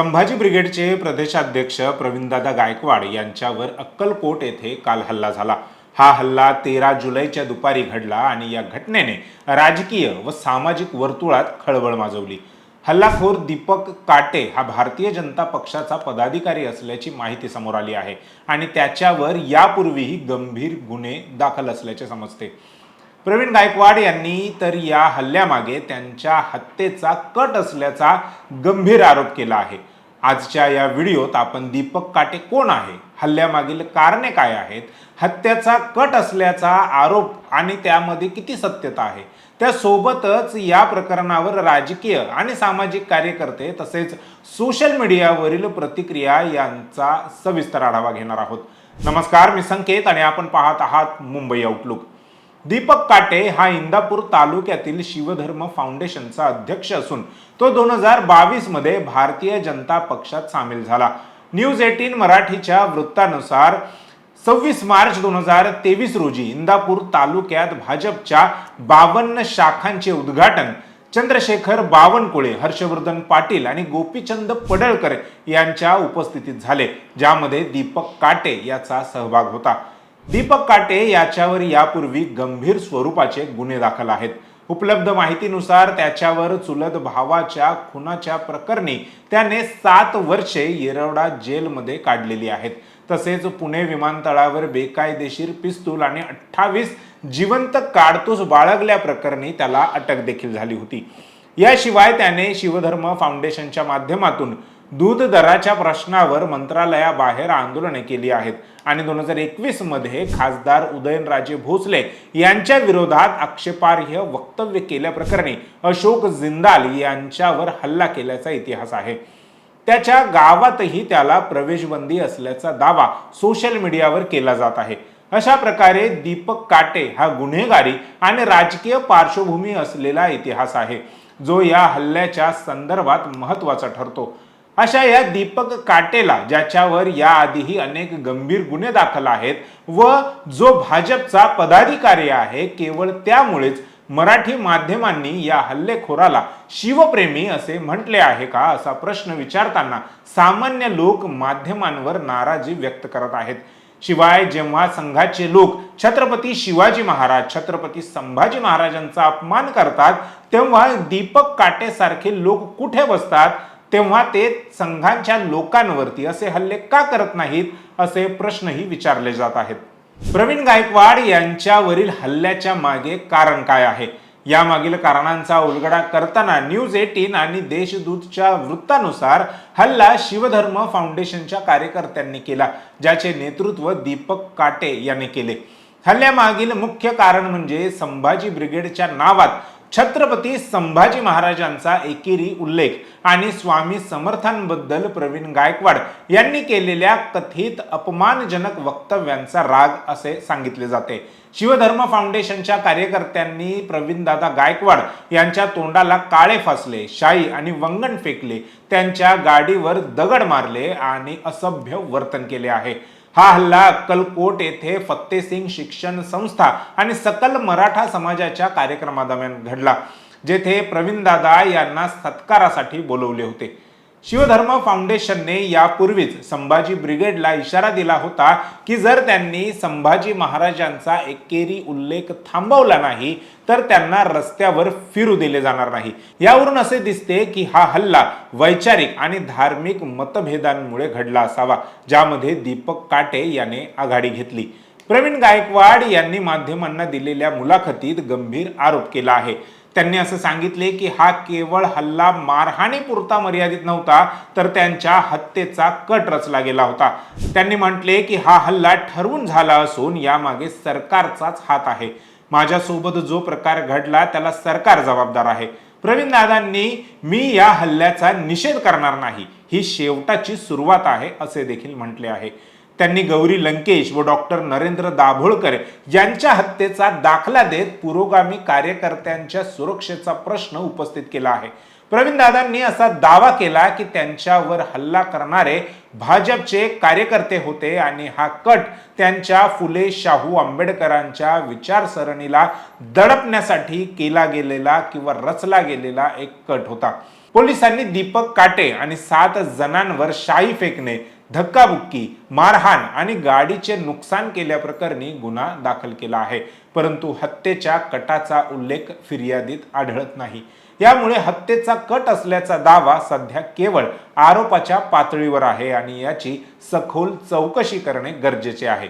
संभाजी ब्रिगेडचे प्रदेशाध्यक्ष प्रवीणदादा गायकवाड यांच्यावर अक्कलकोट येथे काल हल्ला झाला. हा हल्ला तेरा जुलैच्या दुपारी घडला आणि या घटनेने राजकीय व सामाजिक वर्तुळात खळबळ माजवली. हल्लाखोर दीपक काटे हा भारतीय जनता पक्षाचा पदाधिकारी असल्याची माहिती समोर आली आहे आणि त्याच्यावर यापूर्वीही गंभीर गुन्हे दाखल असल्याचे समजते. प्रवीण गायकवाड यांनी तर या हल्ल्यामागे त्यांच्या हत्येचा कट असल्याचा गंभीर आरोप केला आहे. आजच्या या व्हिडिओत आपण दीपक काटे कोण आहे? हल्ल्यामागील कारणे काय आहेत? हत्याचा कट असल्याचा आरोप आणि त्यामध्ये किती सत्यता आहे? त्यासोबतच या प्रकरणावर राजकीय आणि सामाजिक कार्यकर्ते तसेच सोशल मीडियावरील प्रतिक्रिया यांचा सविस्तर आढावा घेणार आहोत. नमस्कार मी संकेत आणि आपण पाहत आहात मुंबई आउटलुक दीपक काटे हा इंदापूर तालुक्यातील शिवधर्म फाउंडेशनचा अध्यक्ष असून तो दोन हजार बावीसमध्ये भारतीय जनता पक्षात सामील झाला. न्यूज एटीन मराठीच्या वृत्तानुसार सव्वीस मार्च दोन हजार तेवीस रोजी इंदापूर तालुक्यात भाजपच्या बावन्न शाखांचे उद्घाटन चंद्रशेखर बावनकुळे हर्षवर्धन पाटील आणि गोपीचंद पडळकर यांच्या उपस्थितीत झाले ज्यामध्ये दीपक काटे याचा सहभाग होता. दीपक काटे याच्यावर यापूर्वी गंभीर स्वरूपाचे गुन्हे दाखल आहेत. उपलब्ध माहितीनुसार त्याच्यावर चुलत भावाच्या खुनाच्या प्रकरणी त्याने सात वर्षे येरवडा जेलमध्ये काढलेली आहेत. तसेच पुणे विमानतळावर बेकायदेशीर पिस्तूल आणि अठ्ठावीस जिवंत काडतूस बाळगल्याप्रकरणी त्याला अटक देखील झाली होती. याशिवाय त्याने शिवधर्म फाउंडेशनच्या माध्यमातून दूध दराच्या प्रश्नावर मंत्रालयाबाहेर आंदोलने केली आहेत. आणि दोन हजार एकवीसमध्ये खासदार उदयनराजे भोसले यांच्या विरोधात आक्षेपार्ह वक्तव्य केल्याप्रकरणी अशोक जिंदाल यांच्यावर हल्ला केल्याचा इतिहास आहे. त्याच्या गावातही त्याला प्रवेशबंदी असल्याचा दावा सोशल मीडियावर केला जात आहे. अशा प्रकारे दीपक काटे हा गुन्हेगारी आणि राजकीय पार्श्वभूमी असलेला इतिहास आहे जो या हल्ल्याच्या संदर्भात महत्त्वाचा ठरतो. अशा या दीपक काटेला ज्याच्यावर याआधीही अनेक गंभीर गुन्हे दाखल आहेत व जो भाजपचा पदाधिकारी आहे केवळ त्यामुळेच मराठी माध्यमांनी या हल्लेखोराला शिवप्रेमी असे म्हटले आहे का असा प्रश्न विचारताना सामान्य लोक माध्यमांवर नाराजी व्यक्त करत आहेत. शिवाय जेव्हा संघाचे लोक छत्रपती शिवाजी महाराज छत्रपती संभाजी महाराजांचा अपमान करतात तेव्हा दीपक काटेसारखे लोक कुठे बसतात? तेव्हा ते संघांच्या लोकांवरती असे हल्ले का करत नाहीत असे प्रश्नही विचारले जात आहेत. प्रवीण गायकवाड यांच्यावरील हल्ल्याच्या मागे कारण काय आहे? यामागील कारणांचा उलगडा करताना न्यूज एटीन आणि देशदूतच्या वृत्तानुसार हल्ला शिवधर्म फाउंडेशनच्या कार्यकर्त्यांनी केला ज्याचे नेतृत्व दीपक काटे यांनी केले. हल्ल्यामागील मुख्य कारण म्हणजे संभाजी ब्रिगेडच्या नावात छत्रपती संभाजी महाराजांचा एकेरी उल्लेख आणि स्वामी समर्थांबद्दल प्रवीण गायकवाड यांनी केलेल्या कथित अपमानजनक वक्तव्यांचा राग असे सांगितले जाते. शिवधर्म फाउंडेशनच्या कार्यकर्त्यांनी प्रवीणदादा गायकवाड यांच्या तोंडाला काळे फासले शाई आणि वंगण फेकले त्यांच्या गाडीवर दगड मारले आणि असभ्य वर्तन केले आहे. हा हल्ला अक्कलकोट येथे फत्तेसिंग शिक्षण संस्था आणि सकल मराठा समाजाच्या कार्यक्रमादरम्यान घडला जेथे प्रवीणदादा यांना सत्कारासाठी बोलवले होते. शिवधर्म फाउंडेशनने यापूर्वीच संभाजी ब्रिगेडला इशारा दिला होता की जर त्यांनी संभाजी महाराजांचा एकेरी उल्लेख थांबवला नाही तर त्यांना रस्त्यावर फिरू दिले जाणार नाही. यावरून असे दिसते की हा हल्ला वैचारिक आणि धार्मिक मतभेदांमुळे घडला असावा ज्यामध्ये दीपक काटे याने आघाडी घेतली. प्रवीण गायकवाड यांनी माध्यमांना दिलेल्या मुलाखतीत गंभीर आरोप केला आहे. त्यांनी असं सांगितले की हा केवळ हल्ला मारहाणीपुरता मर्यादित नव्हता तर त्यांच्या हत्येचा कट रचला गेला होता. त्यांनी म्हटले की हा हल्ला ठरवून झाला असून यामागे सरकारचाच हात आहे. माझ्यासोबत जो प्रकार घडला त्याला सरकार जबाबदार आहे. प्रवीण दादांनी मी या हल्ल्याचा निषेध करणार नाही. ही शेवटाची सुरुवात आहे असे देखील म्हटले आहे. त्यांनी गौरी लंकेश व डॉक्टर नरेंद्र दाभोळकर यांच्या हत्येचा दाखला देत पुरोगामी कार्यकर्त्यांच्या सुरक्षेचा प्रश्न उपस्थित केला आहे. प्रवीण दादांनी असा दावा केला की त्यांच्यावर हल्ला करणारे भाजपचे कार्यकर्ते होते आणि हा कट त्यांच्या फुले शाहू आंबेडकरांच्या विचारसरणीला दडपण्यासाठी केला गेलेला किंवा रचला गेलेला एक कट होता. पोलिसांनी दीपक काटे आणि सात जणांवर शाई फेकणे धक्काबुक्की मारहाण आणि गाडीचे नुकसान केल्याप्रकरणी गुन्हा दाखल केला आहे. परंतु हत्येच्या कटाचा उल्लेख फिर्यादीत आढळत नाही. यामुळे हत्येचा कट असल्याचा दावा सध्या केवळ आरोपाच्या पातळीवर आहे आणि याची सखोल चौकशी करणे गरजेचे आहे.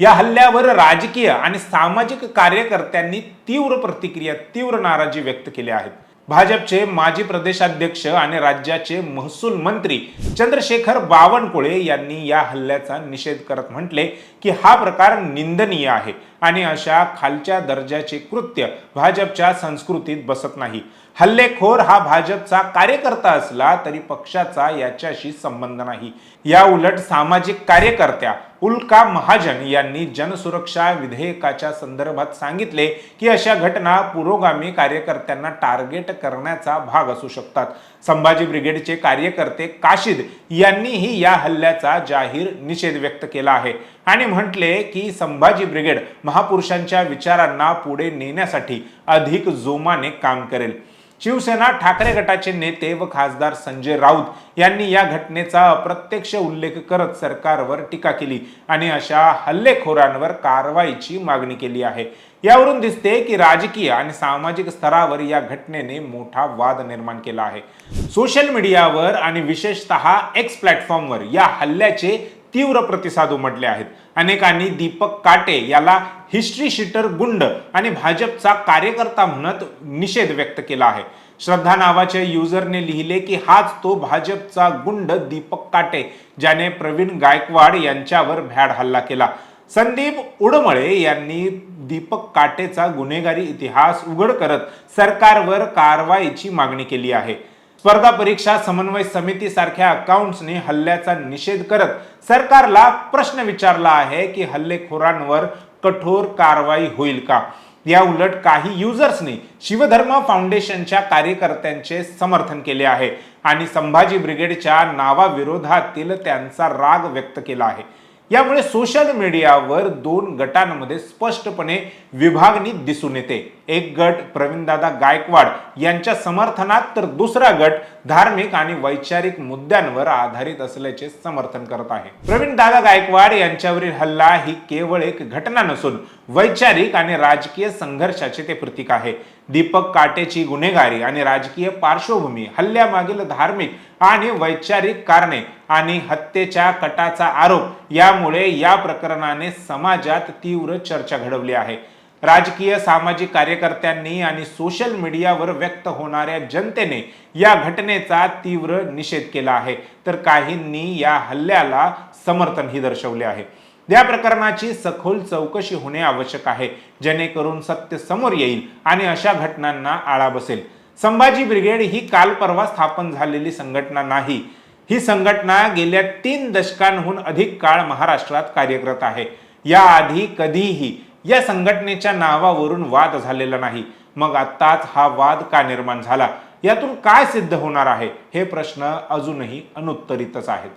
या हल्ल्यावर राजकीय आणि सामाजिक कार्यकर्त्यांनी तीव्र प्रतिक्रिया तीव्र नाराजी व्यक्त केल्या आहेत भाजपचे माजी प्रदेशाध्यक्ष आणि राज्याचे महसूल मंत्री चंद्रशेखर बावनकुळे यांनी या हल्ल्याचा निषेध करत म्हटले की हा प्रकार निंदनीय आहे आणि अशा खालच्या दर्जाचे कृत्य भाजपच्या संस्कृतीत बसत नाही. हल्लेखोर हा भाजपचा कार्यकर्ता असला तरी पक्षाचा याच्याशी संबंध नाही. या उलट सामाजिक कार्यकर्त्या उल्का महाजन यांनी जनसुरक्षा विधेयकाच्या संदर्भात सांगितले की अशा घटना पुरोगामी कार्यकर्त्यांना टार्गेट करण्याचा भाग असू शकतात. संभाजी ब्रिगेडचे कार्यकर्ते काशिद यांनीही या हल्ल्याचा जाहीर निषेध व्यक्त केला आहे आणि म्हटले की संभाजी ब्रिगेड महापुरुषांच्या विचारांना पुढे नेण्यासाठी अधिक जोमाने काम करेल. शिवसेना ठाकरे गटाचे नेते व खासदार संजय राऊत यांनी या घटनेचा अप्रत्यक्ष उल्लेख करत सरकारवर टीका केली आणि अशा हल्लेखोरांवर कारवाईची मागणी केली आहे. यावरून दिसते की राजकीय आणि सामाजिक स्तरावर या घटनेने मोठा वाद निर्माण केला आहे. सोशल मीडियावर आणि विशेषतः एक्स प्लॅटफॉर्मवर या हल्ल्याचे तीव्र प्रतिसाद उमटले आहेत. अनेकांनी दीपक काटे याला हिस्ट्री शीटर गुंड आणि भाजपचा कार्यकर्ता म्हणत निषेध व्यक्त केला आहे. श्रद्धा नावाच्या युजरने लिहिले की हाच तो भाजपचा गुंड दीपक काटे ज्याने प्रवीण गायकवाड यांच्यावर भ्याड हल्ला केला. संदीप उडमळे यांनी दीपक काटेचा गुन्हेगारी इतिहास उघड करत सरकारवर कारवाईची मागणी केली आहे. स्पर्धा परीक्षा समन्वय समिती सारख्या अकाउंट्सने हल्ल्याचा निषेध करत सरकारला प्रश्न विचारला आहे की हल्लेखोरांवर कठोर कारवाई होईल का? या उलट काही युजर्सनी शिवधर्म फाउंडेशनच्या कार्यकर्त्यांचे समर्थन केले आहे आणि संभाजी ब्रिगेडच्या नावाविरोधातील त्यांचा राग व्यक्त केला आहे. यामुळे सोशल मीडियावर दोन गटांमध्ये स्पष्टपणे विभागणी दिसून येते. एक गट प्रवीणदादा गायकवाड यांच्या समर्थनात तर दुसरा गट धार्मिक आणि वैचारिक मुद्द्यांवर आधारित असल्याचे समर्थन करत आहे. प्रवीणदादा गायकवाड यांच्यावरील हल्ला ही केवळ एक घटना नसून वैचारिक आणि राजकीय संघर्षाचे ते प्रतीक आहे. दीपक काटेची गुन्हेगारी आणि राजकीय पार्श्वभूमी हल्ल्यामागील धार्मिक आणि वैचारिक कारणे आणि हत्येच्या कटाचा आरोप यामुळे या प्रकरणाने समाजात तीव्र चर्चा घडवली आहे. राजकीय सामाजिक कार्यकर्त्यांनी आणि सोशल मीडियावर व्यक्त होणाऱ्या जनतेने या घटनेचा तीव्र निषेध केला आहे. तर काहींनी या हल्ल्याला समर्थनही दर्शवले आहे. या प्रकरणाची सखोल चौकशी होणे आवश्यक आहे. जेणेकरून सत्य समोर येईल आणि अशा घटनांना आळा बसेल. संभाजी ब्रिगेड ही काल परवा स्थापन झालेली संघटना नाही. ही संघटना गेल्या तीन दशकांहून अधिक काळ महाराष्ट्रात कार्यरत आहे. याआधी कधीही या संघटनेच्या नावावरून वाद झालेला नाही. मग आत्ताच हा वाद का निर्माण झाला? यातून काय सिद्ध होणार आहे? हे प्रश्न अजूनही अनुत्तरितच आहेत.